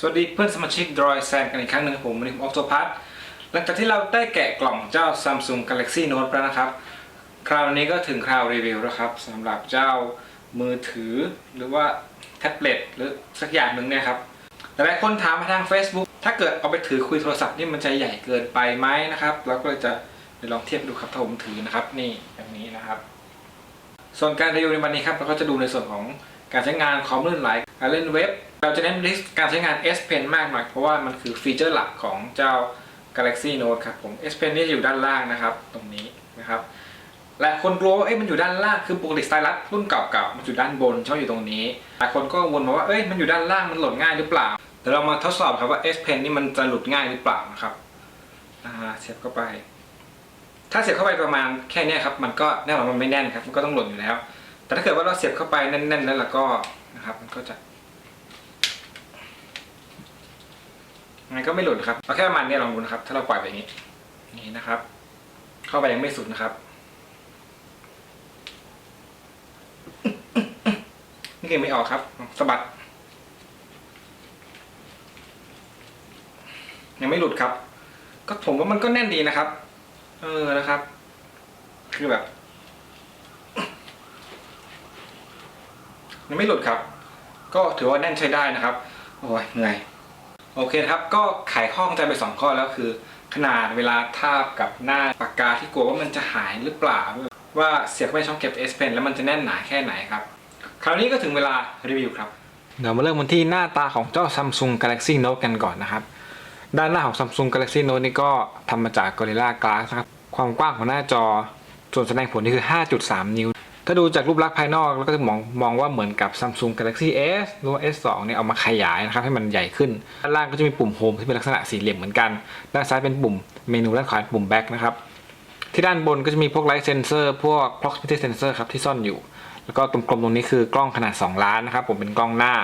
สวัสดีเพื่อนสมาชิก Droid s a n กันอีกครั้งหนึ่งครับผมวันนี้ผมออกโ p พัทหลังจากที่เราได้แกะกล่องเจ้า Samsung Galaxy Note ไปแล้วนะครับ คราวนี้ก็ถึงคราวรีวิวแล้วครับสำหรับเจ้ามือถือหรือว่าแท็บเล็ตหรือสักอย่างหนึ่งเนี่ยครับหลายคนถามมาทาง Facebook ถ้าเกิดเอาไปถือคุยโทรศัพท์นี่มันจะใหญ่เกินไปไหมนะครับเราก็เลยจะลองเทียบดูครับถ้าผมถือนะครับนี่แบบนี้นะครับ ส่วนการรีวิวในวันนี้ครับเราก็จะดูในส่วนของการใช้งานความลื่นไหลการเล่นเว็บ เราจะเน้นไปที่การใช้งาน S Pen มากหน่อย เพราะว่ามันคือฟีเจอร์หลักของเจ้า Galaxy Note ครับผม S Pen นี่จะอยู่ด้านล่างนะครับ ตรงนี้นะครับและคนกลัวว่าเอ้ยมันอยู่ด้านล่างคือปกติสไตลัสรุ่นเก่าๆมันอยู่ด้านบนชอบอยู่ตรงนี้หลายคนก็วนมาว่าเอ้ยมันอยู่ด้านล่างมันหล่นง่ายหรือเปล่าเดี๋ยวเรามาทดสอบครับว่า S Pen นี่มันจะหลุดง่ายหรือเปล่านะครับอ่าเสียบเข้าไป ถ้าเสียบเข้าไปประมาณแค่นี้ครับมันก็แน่นอนมันไม่แน่นครับมันก็ต้องหล่นอยู่แล้ว แต่ถ้าเกิดว่าเราเสียบเข้าไปแน่นๆแล้วล่ะก็นะครับมันก็จะ มันก็ไม่หล่นครับเอาแค่มาณเนี้ยลองดูนะครับ ถ้าเราปล่อยไปอย่างนี้นี่นะครับ เข้าไปยังไม่สุดนะครับ นี่คือไม่ออกครับสะบัด ยังไม่หลุดครับ ก็ผมว่ามันก็แน่นดีนะครับ เออนะครับ คือแบบยังไม่หลุดครับ ก็ถือว่าแน่นใช้ได้นะครับ โอ้ยเหนื่อย โอเคครับก็ไขข้อข้องใจไปสองข้อแล้วคือ ขนาดเวลาทาบกับหน้าปากกาที่กลัวว่ามันจะหายหรือเปล่า ว่าเสียบเข้าไปช่องเก็บ S Pen แล้วมันจะแน่นหนาแค่ไหนครับ คราวนี้ก็ถึงเวลารีวิวครับเดี๋ยวมาเริ่มกันที่หน้าตาของเจ้า Samsung Galaxy Note กันก่อนนะครับ ด้านหน้าของ Samsung Galaxy Note นี่ก็ทำมาจาก Gorilla Glass ครับ ความกว้างของหน้าจอ ส่วนแสดงผลนี่คือ 5.3 นิ้ว ถ้าดูจากรูปลักษณ์ภายนอกแล้วก็จะมองมองว่าเหมือนกับ Samsung Galaxy S หรือว่า S2 เนี่ยเอามาขยายนะครับให้มันใหญ่ขึ้น ด้านล่างก็จะมีปุ่มโฮมที่เป็นลักษณะสี่เหลี่ยมเหมือนกัน ด้านซ้ายเป็นปุ่มเมนูด้านขวาป็นปุ่มแบ็คนะครับ ที่ด้านบนก็จะมีพวกไลท์เซนเซอร์พวก proximity sensor ครับที่ซ่อนอยู่ แล้วก็ตรงกลมตรงนี้คือกล้องขนาด 2 ล้านนะครับผมเป็นกล้องหน้า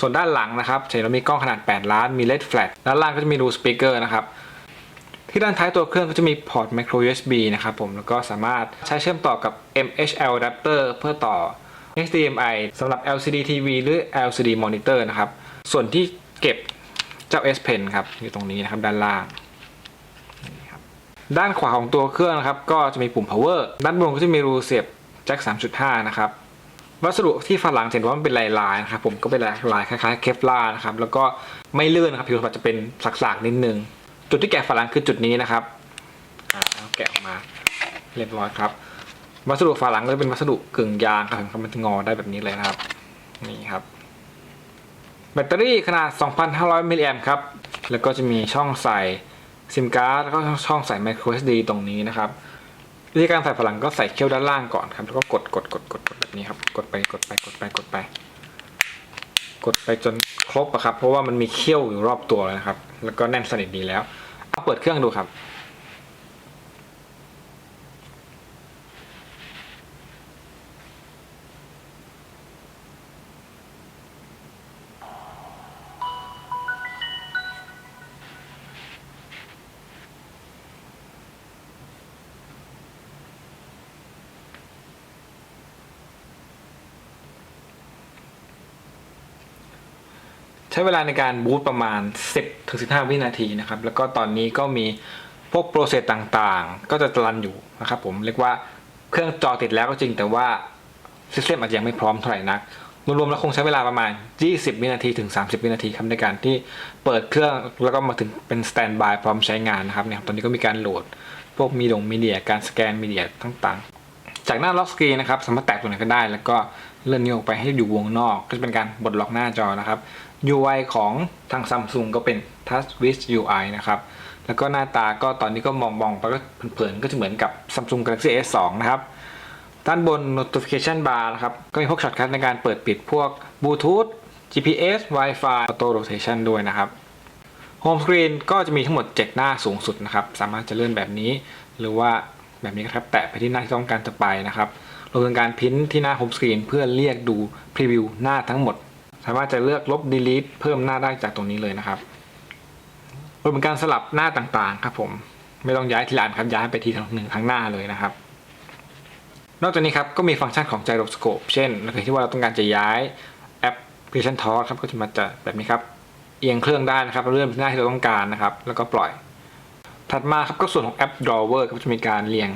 ส่วนด้านหลังนะครับจะเห็นว่ามีกล้องขนาด 8 ล้านมี LED flash ด้านล่างก็จะมีรูสปีกเกอร์นะครับ ที่ด้านท้ายตัวเครื่องก็จะมีพอร์ต micro USB นะครับผม แล้วก็สามารถใช้เชื่อมต่อกับ MHL adapter เพื่อต่อ HDMI สำหรับ LCD TV หรือ LCD monitor นะครับ ส่วนที่เก็บเจ้า S Pen ครับ อยู่ตรงนี้นะครับด้านล่างด้านขวาของตัวเครื่องนะครับก็จะมีปุ่ม power ด้านบนก็จะมีรูเสียบแจ็ค 3.5 นะครับ วัสดุที่ฝาหลังเห็นว่ามันเป็นลายๆนะครับผมก็เป็นลายลายคล้ายๆเคฟลานะครับ แล้วก็ไม่เลื่นนครับผิวสัมผัสจะเป็นสักๆนิดนึง จุดที่แกะฝาหลังคือจุดนี้นะครับอ่าเอาแกะออกมาเรียบร้อยครับ วัสดุฝาหลังก็จะเป็นวัสดุกึ่งยางครับผมมันจะงอได้แบบนี้เลยนะครับนี่ครับ แบตเตอรี่ขนาด 2,500 มิลลิแอมป์ครับแล้วก็จะมีช่องใส่ซิมการ์ดแล้วก็ช่องใส่ micro SD ตรงนี้นะครับวิธีการใส่พลังก็ใส่เขี้ยวด้านล่างก่อนครับแล้วก็กดกดกดกดกดแบบนี้ครับกดไปกดไปกดไปกดไปก ดไปจนครบอะครับ เพราะว่ามันมีเขี้ยวอยู่รอบตัวเลยนะครับ แล้วก็แน่นสนิทดีแล้ว เอาเปิดเครื่องดูครับ ช้เวลาในการบูตประมาณ 10ถึง15 วินาทีนะครับ แล้วก็ตอนนี้ก็มีพวกโปรเซสต่างๆ ก็จะรันอยู่นะครับผมเรียกว่าเครื่องจอติดแล้วก็จริงแต่ว่าซิสเต็มอาจจะยังไม่พร้อมเท่าไหร่นักรวมๆแล้วคงใช้เวลาประมาณ 20 วินาทีถึง 30 วินาทีครับในการที่เปิดเครื่องแล้วก็มาถึงเป็นสแตนบายพร้อมใช้งานนะครับเนี่ยตอนนี้ก็มีการโหลด พวกมีดงมีเดียการสแกนมีเดียต่างๆ จากหน้าล็อกสกรีนนะครับสามารถแตะตรงไหนก็ได้ แล้วก็เลื่อนนิ้วออกไปให้อยู่วงนอก ก็จะเป็นการบดล็อกหน้าจอนะครับ UI ของทาง Samsung ก็เป็น Touch with UI นะครับ แล้วก็หน้าตาก็ตอนนี้ก็มองมองๆไปก็เผินๆ ก็จะเหมือนกับ Samsung Galaxy S2 นะครับ ด้านบน notification bar นะครับ ก็มีพวกช็อตคัทในการเปิดปิดพวก Bluetooth GPS Wi-Fi Auto Rotation ด้วยนะครับ Home Screen ก็จะมีทั้งหมด 7 หน้าสูงสุดนะครับ สามารถจะเลื่อนแบบนี้ หรือว่าแบบนี้ครับ แตะไปที่หน้าที่ต้องการจะไปนะครับรวมถึงการพิมพ์ที่หน้า Home Screen เพื่อเรียกดูพรีวิวหน้าทั้งหมด สามารถจะเลือกลบ delete เพิ่มหน้าได้จากตรงนี้เลยนะครับรวมถึงการสลับหน้าต่างๆครับผมไม่ต้องย้ายทีละอันครับย้ายไปทีหนึ่งครั้งหน้าเลยนะครับ นอกจากนี้ครับก็มีฟังก์ชันของ gyroscope เช่นในกรณีที่ว่าเราต้องการจะย้ายแอปพลิเคชันทอครับก็จะมาจะแบบนี้ครับเอียงเครื่องได้นะครับเลื่อนไปหน้าที่เราต้องการนะครับ แล้วก็ปล่อย ถัดมาครับก็ส่วนของแอป drawer ก็จะมีการเรียง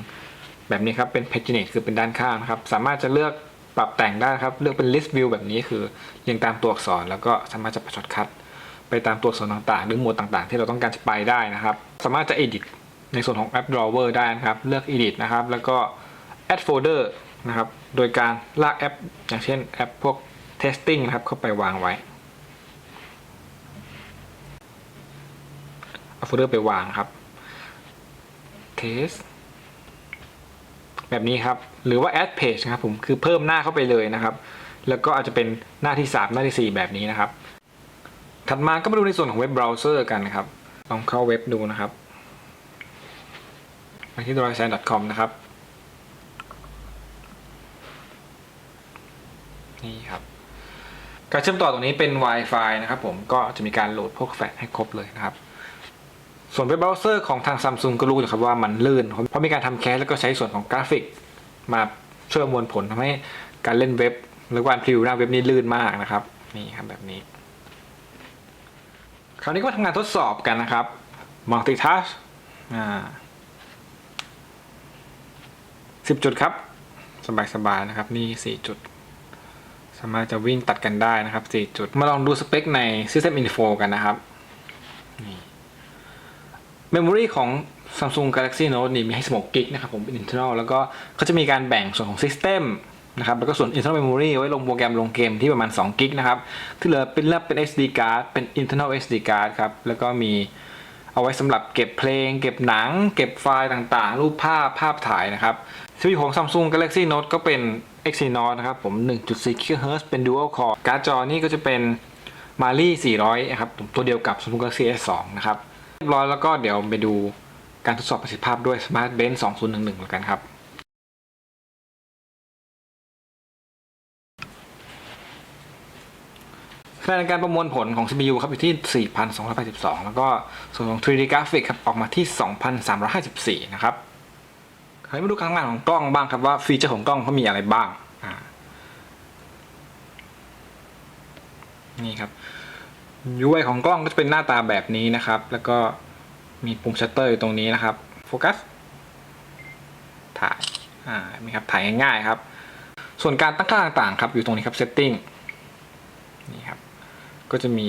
แบบนี้ครับเป็น paginate คือเป็นด้านข้างนะครับ สามารถจะเลือก ปรับแต่งได้ครับ เลือกเป็น list view แบบนี้คือเรียงตามตัวอักษร แล้วก็สามารถจะช็อตคัทไปตามตัวอักษรต่างๆ หรือหมวดต่างๆ ที่เราต้องการจะไปได้นะครับ สามารถจะ edit ในส่วนของแอป drawer ได้นะครับ เลือก edit นะครับ แล้วก็ add folder นะครับ โดยการลากแอป อย่างเช่นแอปพวก testing นะครับ เข้าไปวางไว้ เอาโฟลเดอร์ไปวางครับ test แบบนี้ครับ หรือว่า add page นะครับผมคือเพิ่มหน้าเข้าไปเลยนะครับ แล้วก็อาจจะเป็นหน้าที่ 3 หน้าที่ 4 แบบนี้นะครับ ถัดมาก็มาดูในส่วนของเว็บเบราว์เซอร์กันนะครับ ลองเข้าเว็บดูนะครับมาที่ d r o i s i g n c o m นะครับนี่ครับการเชื่อมต่อตรงนี้เป็น Wi-Fi นะครับผมก็จะมีการโหลดพวกแฟลชให้ครบเลยนะครับ ส่วนเว็บเบราว์เซอร์ของทางซัมซุงก็รู้อยู่ครับว่ามันลื่น เพราะมีการทำแคสแล้วก็ใช้ส่วนของกราฟิก มาช่วยมวลผลทำให้การเล่นเว็บ หรือการพริวหน้าเว็บนี้ลื่นมากนะครับนี่ครับแบบนี้ คราวนี้ก็มาทำงานทดสอบกันนะครับ multitask อ่าสิบจุดครับ สบายๆนะครับ นี่สี่จุด สามารถจะวิ่งตัดกันได้นะครับสี่จุด มาลองดูสเปคใน System Info กันนะครับนี่เมมโมรีของ Samsung Galaxy Note นี่มีให้ 16 กิกนะครับผมเป็น internal แล้วก็เขาจะมีการแบ่งส่วนของ System นะครับแล้วก็ส่วน internal memory ไว้ลงโปรแกรมลงเกมที่ประมาณ2กิกนะครับที่เหลือเป็นเลือกเป็น SD card เป็น internal SD card ครับแล้วก็มีเอาไว้สำหรับเก็บเพลง เก็บหนัง เก็บไฟล์ต่างๆ รูปภาพภาพถ่ายนะครับซีพีของ Samsung Galaxy Note ก็เป็น Exynos นะครับผม 1.4 GHz เป็น Dual Core การ์ดจอนี่ก็จะเป็น Mali 400 นะครับตัวเดียวกับ Samsung Galaxy S2 นะครับเรียบร้อยแล้วก็เดี๋ยวไปดู การทดสอบประสิทธิภาพด้วย Smart Bench 2011แล้วกันครับ คะแนนการประมวลผลของ CPU ครับอยู่ที่ 4,282 แล้วก็ส่วนของ 3D Graphic ครับออกมาที่ 2,354 นะครับคราวนี้มาดูข้างหน้านของกล้องบ้างครับว่าฟีเจอร์ของกล้องเขามีอะไรบ้างนี่ครับ UI ของกล้องก็จะเป็นหน้าตาแบบนี้นะครับ แล้วก็ มีปุ่มชัตเตอร์อยู่ตรงนี้นะครับโฟกัสถ่ายอ่านี่ครับถ่ายง่ายๆครับ ส่วนการตั้งค่าต่างๆครับอยู่ตรงนี้ครับ setting นี่ครับก็จะมี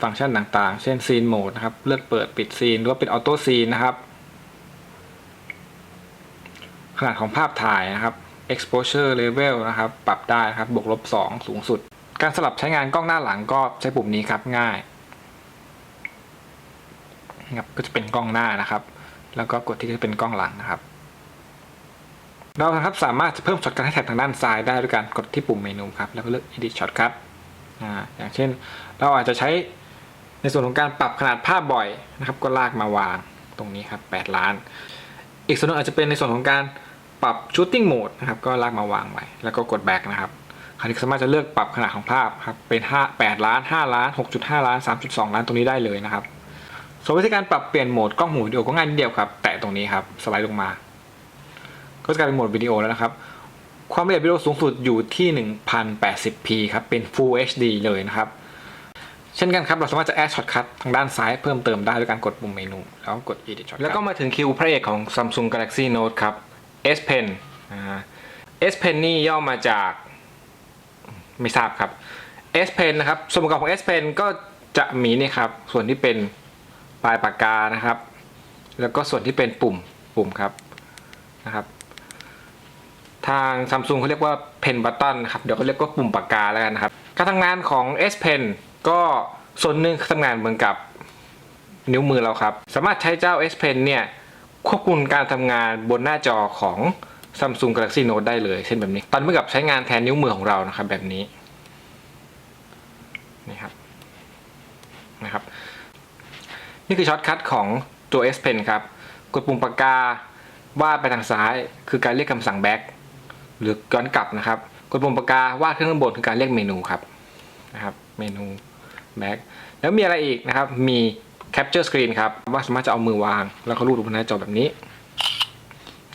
ฟังก์ชันต่างๆ เช่น scene mode นะครับ เลือกเปิดปิดซีนหรือว่าเป็น auto scene นะครับ ขนาดของภาพถ่ายนะครับ exposure level นะครับ ปรับได้นะครับ บวกลบ 2 สูงสุด การสลับใช้งานกล้องหน้าหลังก็ใช้ปุ่มนี้ครับง่าย นะครับก็จะเป็นกล้องหน้านะครับ แล้วก็กดที่จะเป็นกล้องหลังนะครับ เราครับสามารถเพิ่มช็อตการให้แท็บทางด้านซ้ายได้ด้วยการกดที่ปุ่มเมนูครับแล้วก็เลือก edit shortcut อ่าอย่างเช่น เราอาจจะใช้ในส่วนของการปรับขนาดภาพบ่อยนะครับ ก็ลากมาวางตรงนี้ครับ 8 ล้าน อีกส่วนหนึงอาจจะเป็นในส่วนของการปรับ shooting mode นะครับ ก็ลากมาวางไว้ แล้วก็กด back นะครับคราวนี้สามารถจะเลือกปรับขนาดของภาพครับ เป็น 5 8 ล้าน 5 ล้าน 6.5 ล้าน 3.2 ล้านตรงนี้ได้เลยนะครับ ส่วนวิธีการปรับเปลี่ยนโหมดกล้องหูวิดีโอก็ง่ายนิดเดียวครับ แตะตรงนี้ครับสไลด์ลงมา ก็จะกลายเป็นโหมดวิดีโอแล้วนะครับ ความละเอียดวิดีโอสูงสุดอยู่ที่ 1080p ครับ เป็น Full HD เลยนะครับ เช่นกันครับ เราสามารถจะ add shortcut ทางด้านซ้ายเพิ่มเติมได้ด้วยการกดปุ่มเมนู แล้วกด edit shortcut แล้วก็มาถึงคิวพระเอกของ Samsung Galaxy Note ครับ S Pen S Pen นี่ย่อมาจากไม่ทราบครับ S Pen นะครับส่วนประกอบของ S Pen ก็จะมีนี่ครับส่วนที่เป็น ปลายปากกานะครับ แล้วก็ส่วนที่เป็นปุ่มปุ่มครับนะครับ ทางซัมซุงเขาเรียกว่า Pen Button นครับเดี๋ยวเขาเรียกว่าปุ่มปากกาแล้วกันนะครับ การทำงานของ S Pen ก็ส่วนหนึ่งทำงานเหมือนกับนิ้วมือเราครับ สามารถใช้เจ้า S Pen เนี่ยควบคุมการทำงานบนหน้าจอของ Samsung Galaxy Note ได้เลย เช่นแบบนี้ ตอนเมือกับใช้งานแทนนิ้วมือของเรานะครับแบบนี้ครับนะครับ นี่คือช็อตคัทของตัว S Pen ครับ กดปุ่มปากกาวาดไปทางซ้าย คือการเรียกคำสั่ง back หรือย้อนกลับนะครับ กดปุ่มปากกาวาดขึ้นข้างบนคือการเรียกเมนูครับนะครับ เมนู back แล้วมีอะไรอีกนะครับ มี capture screen ครับ ว่าสามารถจะเอามือวาง แล้วก็รูดบนหน้าจอแบบนี้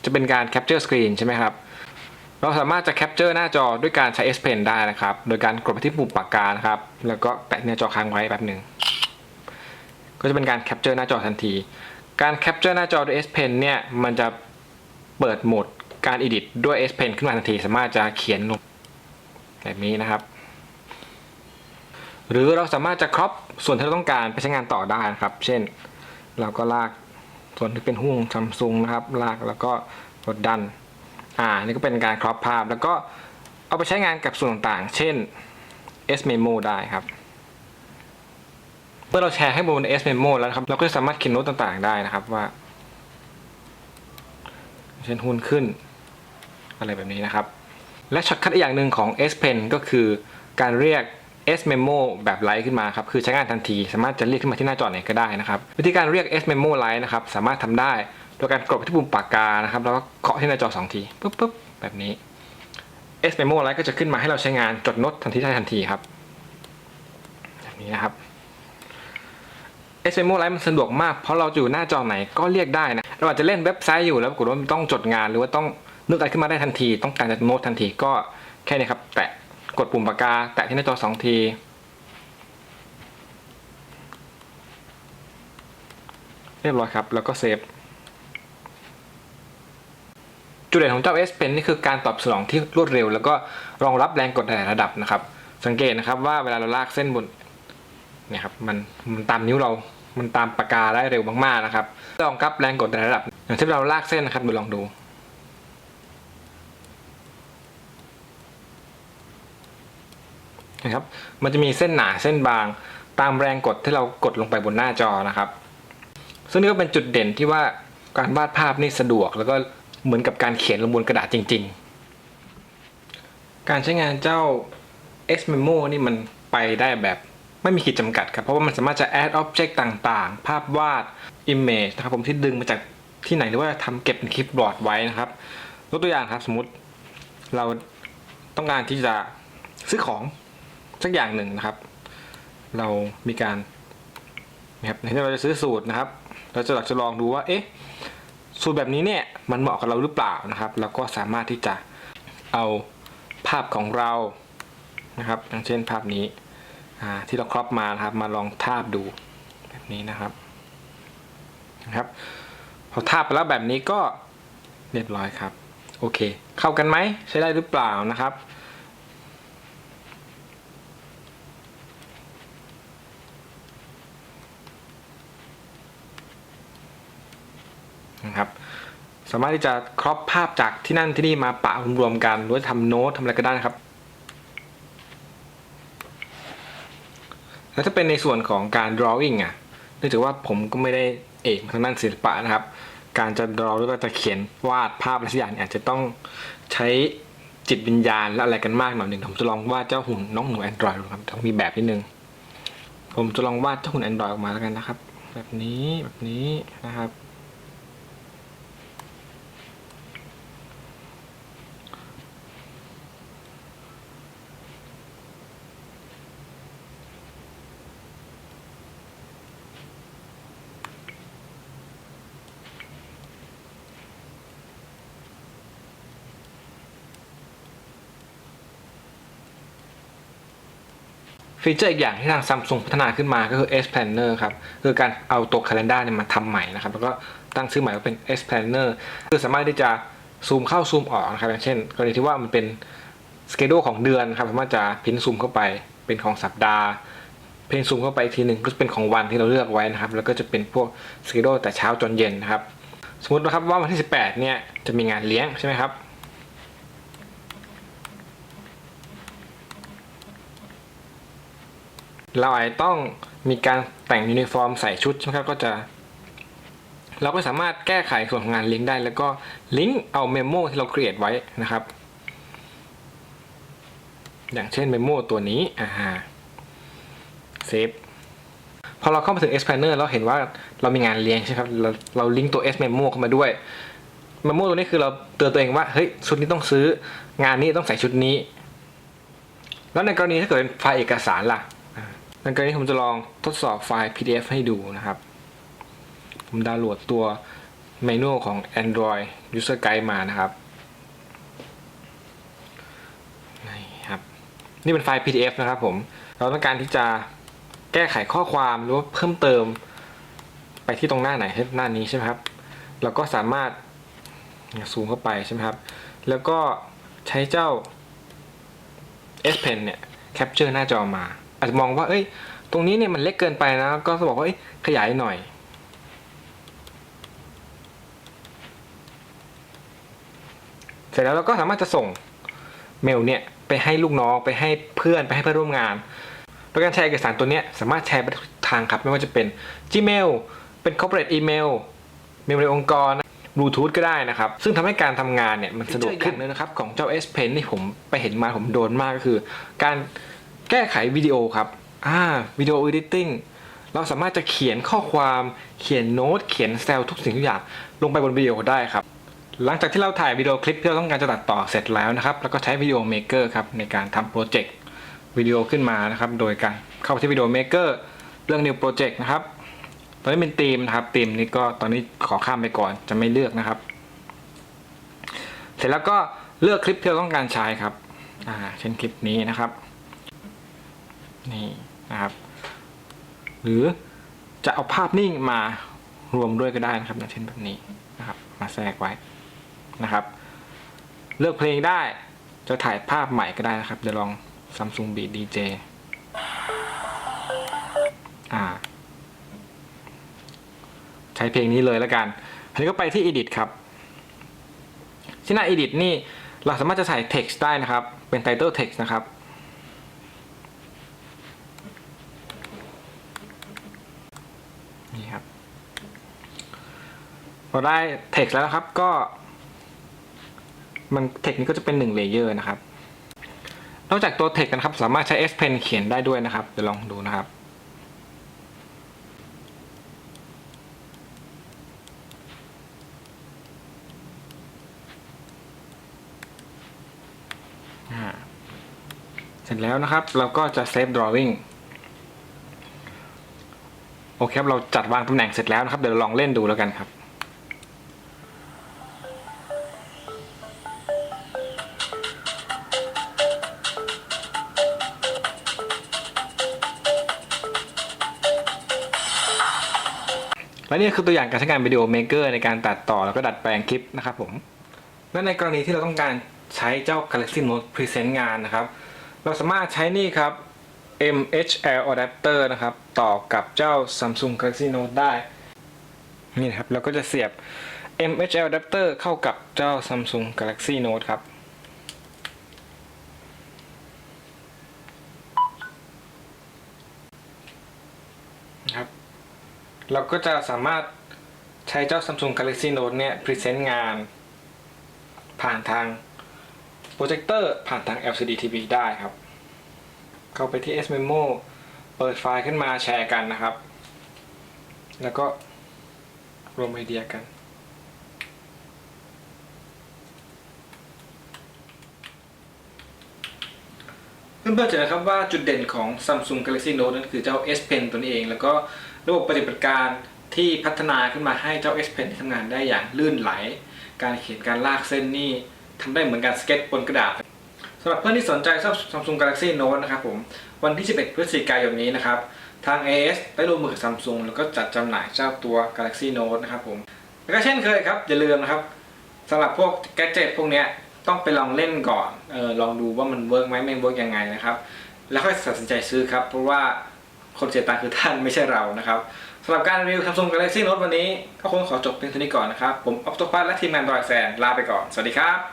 จะเป็นการ capture screen ใช่ไหมครับเราสามารถจะแคปเจอร์หน้าจอด้วยการใช้ S Pen ได้นะครับ โดยการกดไปที่ปุ่มปากกานะครับ แล้วก็แตะหน้าจอค้างไว้แป๊บหนึ่ง ก็จะเป็นการแคปเจอร์หน้าจอทันที การแคปเจอร์หน้าจอด้วย S Pen เนี่ยมันจะเปิดโหมดการ edit ด้วย S Pen ขึ้นมาทันที สามารถจะเขียนลงแบบนี้นะครับ หรือเราสามารถจะครอปส่วนที่เราต้องการไปใช้งานต่อได้นะครับ เช่น เราก็ลากส่วนที่เป็นหุ้งซัมซุงนะครับ ลากแล้วก็กดดัน อ่า นี่ก็เป็นการครอปภาพ แล้วก็เอาไปใช้งานกับส่วนต่างๆ เช่น S Memo ได้ครับ เมื่อเราแชร์ให้บน S Memo แล้วนะครับ เราก็สามารถเขียนโน้ตต่างๆได้นะครับว่า เช่นหุ้นขึ้น อะไรแบบนี้นะครับ และช็อตคัทอีกอย่างหนึ่งของ S Pen ก็คือการเรียก S Memo แบบไลท์ขึ้นมาครับ คือใช้งานทันที สามารถจะเรียกขึ้นมาที่หน้าจอไหนก็ได้นะครับ วิธีการเรียก S Memo ไลท์นะครับ สามารถทำได้โดยการกดไปที่ปุ่มปากกานะครับ แล้วก็เคาะที่หน้าจอ2ทีปุ๊บปุ๊บแบบนี้ S Memo ไลท์ก็จะขึ้นมาให้เราใช้งานจดโน้ตทันทีได้ทันทีครับแบบนี้นะครับ S Memo ไลท์มันสะดวกมาก เพราะเราอยู่หน้าจอไหนก็เรียกได้นะ เราอาจจะเล่นเว็บไซต์อยู่แล้วปรากฏว่าต้องจดงาน หรือว่าต้องนึกอะไรขึ้นมาได้ทันที ต้องการจะโน้ตทันทีก็แค่นี้ครับ แตะกดปุ่มปากกา แตะที่หน้าจอสองทีเรียบร้อยครับ แล้วก็เซฟ จุดเด่นของเจ้า S Pen นี่คือการตอบสนองที่รวดเร็ว แล้วก็รองรับแรงกดหลายระดับนะครับ สังเกตนะครับว่าเวลาเราลากเส้นบนเนี่ยครับมันมันตามนิ้วเรา มันตามปากกาได้เร็วมากๆนะครับรองรับแรงกดหลายระดับ อย่างเช่เราลากเส้นนะครับดูลองดูนะครับมันจะมีเส้นหนาเส้นบาง ตามแรงกดที่เรากดลงไปบนหน้าจอนะครับ ซึ่งนี่ก็เป็นจุดเด่นที่ว่าการวาดภาพนี่สะดวก แล้วก็เหมือนกับการเขียนลงบนกระดาษจริง ๆ การใช้งานเจ้า X Memo นี่มันไปได้แบบ ไม่มีขีดจำกัดครับ เพราะว่ามันสามารถจะ add object ต่างๆ ภาพวาด image นะครับผมที่ดึงมาจากที่ไหนหรือว่าทำเก็บเป็นคลิปบอร์ดไว้นะครับยกตัวอย่างครับสมมติเราต้องการที่จะซื้อของสักอย่างหนึ่งนะครับ เรามีการนะครับในที่เราจะซื้อสูตรนะครับ เราจะอยากจะลองดูว่าเอ๊ะสูตรแบบนี้เนี่ยมันเหมาะกับเราหรือเปล่านะครับเราก็สามารถที่จะเอาภาพของเรานะครับอย่างเช่นภาพนี้ ที่เราครอปมาครับ มาลองทาบดูแบบนี้นะครับนะครับ พอทาบไปแล้วแบบนี้ก็เรียบร้อยครับ โอเค เข้ากันไหมใช้ได้หรือเปล่านะครับนะครับสามารถที่จะครอปภาพจากที่นั่นที่นี่มาปะรวมๆกันหรือทำโน้ตทำอะไรก็ได้นะครับ แล้วถ้าเป็นในส่วนของการ drawing อะเนื่องจากว่าผมก็ไม่ได้เอกทางด้านศิลปะนะครับ การจะ draw หรือว่าจะเขียนวาดภาพอะไรสักอย่างเนี่ยอาจจะต้องใช้จิตวิญญาณและอะไรกันมากหน่อยหนึ่งผมจะลองวาดเจ้าหุ่นน้องหนูแอนดรอยดูครับต้องมีแบบนิดนึงผมจะลองวาดเจ้าหุ่นแอนดรอยออกมาแล้วกันนะครับ แบบนี้แบบนี้นะครับ ฟีเจอร์อีกอย่างที่ทางซัมซุงพัฒนาขึ้นมาก็คือ S Planner ครับคือการเอาตัว Calendar เนี่ยมาทำใหม่นะครับแล้วก็ตั้งชื่อใหม่ว่าเป็น S Planner คือสามารถที่จะซูมเข้าซูมออกนะครับอย่างเช่น กรณีที่ว่ามันเป็นสเกดูของเดือนครับสามารถจะพิมพ์ซูมเข้าไปเป็นของสัปดาห์เพิมพ์ซูมเข้าไปอีกทีหนึ่งก็จะเป็นของวันที่เราเลือกไว้นะครับ แล้วก็จะเป็นพวกสเกดูแต่เช้าจนเย็นนะครับ สมมตินะครับว่าวันที่ 18 เนี่ยจะมีงานเลี้ยงใช่ไหมครับ เราอาจจะต้องมีการแต่งยูนิฟอร์มใส่ชุดใช่ไหมครับก็จะ เราก็สามารถแก้ไขส่วนของงานลิงก์ได้ แล้วก็ลิงก์เอาเมมโมที่เราเครีเอทไว้นะครับ อย่างเช่นเมมโมตัวนี้อ่าเซฟพอเราเข้ามาถึง S Planner เราเห็นว่าเรามีงานเลี้ยงใช่ไหมครับ เราเราลิงก์ตัว S Memo เข้ามาด้วย Memo ตัวนี้คือเราเตือนตัวเองว่า เฮ้ย ชุดนี้ต้องซื้อ งานนี้ต้องใส่ชุดนี้ แล้วในกรณีถ้าเกิดเป็นไฟล์เอกสารล่ะ ในกรณีผมจะลองทดสอบไฟล์ PDF ให้ดูนะครับ ผมดาวน์โหลดตัวเมนูของ Android User Guide มานะครับนี่ครับ นี่เป็นไฟล์ PDF นะครับผม เราต้องการที่จะแก้ไขข้อความหรือว่าเพิ่มเติมไปที่ตรงหน้าไหนเช่นหน้านี้ใช่ไหมครับ เราก็สามารถซูมเข้าไปใช่ไหมครับ แล้วก็ใช้เจ้า S Pen เนี่ยแคปเจอร์หน้าจอมา อาจจะมองว่า เอ้ย ตรงนี้เนี่ยมันเล็กเกินไปนะ ก็จะบอกว่าเอ้ยขยายหน่อย เสร็จแล้วเราก็สามารถจะส่งเมลเนี่ยไปให้ลูกน้องไปให้เพื่อนไปให้เพื่อนร่วมงานโดยการแชร์เอกสารตัวเนี้ยสามารถแชร์ไปทุกทางครับ ไม่ว่าจะเป็น Gmail เป็น corporate email เมลในองค์กรบลูทูธก็ได้นะครับ ซึ่งทำให้การทำงานเนี่ย มันสะดวกขึ้นเลยนะครับ ของเจ้า S Pen ที่ผมไปเห็นมาผมโดนมากก็คือ การ แก้ไขวิดีโอครับอ่าวิดีโอ editing เราสามารถจะเขียนข้อความเขียนโน้ตเขียนแซลทุกสิ่งทุกอย่างลงไปบนวิดีโอได้ครับ หลังจากที่เราถ่ายวิดีโอคลิปที่เราต้องการจะตัดต่อเสร็จแล้วนะครับ แล้วก็ใช้วิดีโอเมเกอร์ครับในการทำโปรเจกต์วิดีโอขึ้นมานะครับ โดยการเข้าไปที่วิดีโอเมเกอร์เรื่อง New Project นะครับ ตอนนี้เป็นธีมนะครับธีมนี้ก็ตอนนี้ขอข้ามไปก่อนจะไม่เลือกนะครับ เสร็จแล้วก็เลือกคลิปที่เราต้องการใช้ครับอ่าเช่นคลิปนี้นะครับ นี่นะครับ หรือจะเอาภาพนิ่งมารวมด้วยก็ได้นะครับอย่างเช่นแบบนี้นะครับ มาแทรกไว้นะครับ เลือกเพลงได้จะถ่ายภาพใหม่ก็ได้นะครับ เดี๋ยวลอง Samsung Beat DJ อ่า ใช้เพลงนี้เลยแล้วกันอันนี้ก็ไปที่ Edit ครับ ที่หน้า Edit นี่เราสามารถจะใส่ text ได้นะครับ เป็น title text นะครับ นี่ครับพอได้ text แล้วครับก็ มัน text นี้ก็จะเป็นหนึ่งเลเยอร์นะครับ นอกจากตัว text นะครับ สามารถใช้ S Pen เขียนได้ด้วยนะครับ เดี๋ยวลองดูนะครับเสร็จแล้วนะครับ เราก็จะ save drawing อเคครับเราจัดวางตำแหน่งเสร็จแล้วนะครับเดี๋ยวเราลองเล่นดูแล้วกันครับและนี่คือตัวอย่างการใช้งานวิดีโอเมกเกอร์ในการตัดต่อแล้วก็ดัดแปลงคลิปนะครับผม และในกรณีที่เราต้องการใช้เจ้า Galaxy Note Present งานนะครับ เราสามารถใช้นี่ครับ MHL adapter นะครับ ต่อกับเจ้า Samsung Galaxy Note ได้ นี่นะครับเราก็จะเสียบ MHL adapter เข้ากับเจ้า Samsung Galaxy Note ครับนะครับ เราก็จะสามารถใช้เจ้า Samsung Galaxy Note เนี่ย present งาน ผ่านทางโปรเจคเตอร์ผ่านทาง LCD TV ได้ครับ เข้าไปที่ S Memo เปิดไฟล์ขึ้นมาแชร์กันนะครับ แล้วก็รวมไอเดียกัน เพื่อนๆจะนะครับว่าจุดเด่นของ Samsung Galaxy Note นั่นคือเจ้า S Pen ตัวนี้เอง แล้วก็ระบบปฏิบัติการที่พัฒนาขึ้นมาให้เจ้า S Pen ที่ทำงานได้อย่างลื่นไหล การเขียนการลากเส้นนี่ทำได้เหมือนการสเก็ตบนกระดาษ สำหรับเพื่อนที่สนใจ Samsung Galaxy Note นะครับผม วันที่ 11 พฤศจิกายนนี้นะครับ ทาง AS ได้ร่วมมือกับ Samsung แล้วก็จัดจำหน่ายเจ้าตัว Galaxy Note นะครับผม แล้วก็เช่นเคยครับ อย่าลืมนะครับสำหรับพวกแกดเจิตพวกนี้ต้องไปลองเล่นก่อนเออลองดูว่ามันเวิร์กไหมไม่เวิร์กยังไงนะครับ แล้วค่อยตัดสินใจซื้อครับ เพราะว่าคนเสียตังค์คือท่านไม่ใช่เรานะครับสำหรับการรีวิว Samsung Galaxy Note วันนี้ ก็คงขอจบเพียงเท่านี้ก่อนนะครับ ผมออฟโตปัสและทีมงานดอยแซนลาไปก่อน สวัสดีครับ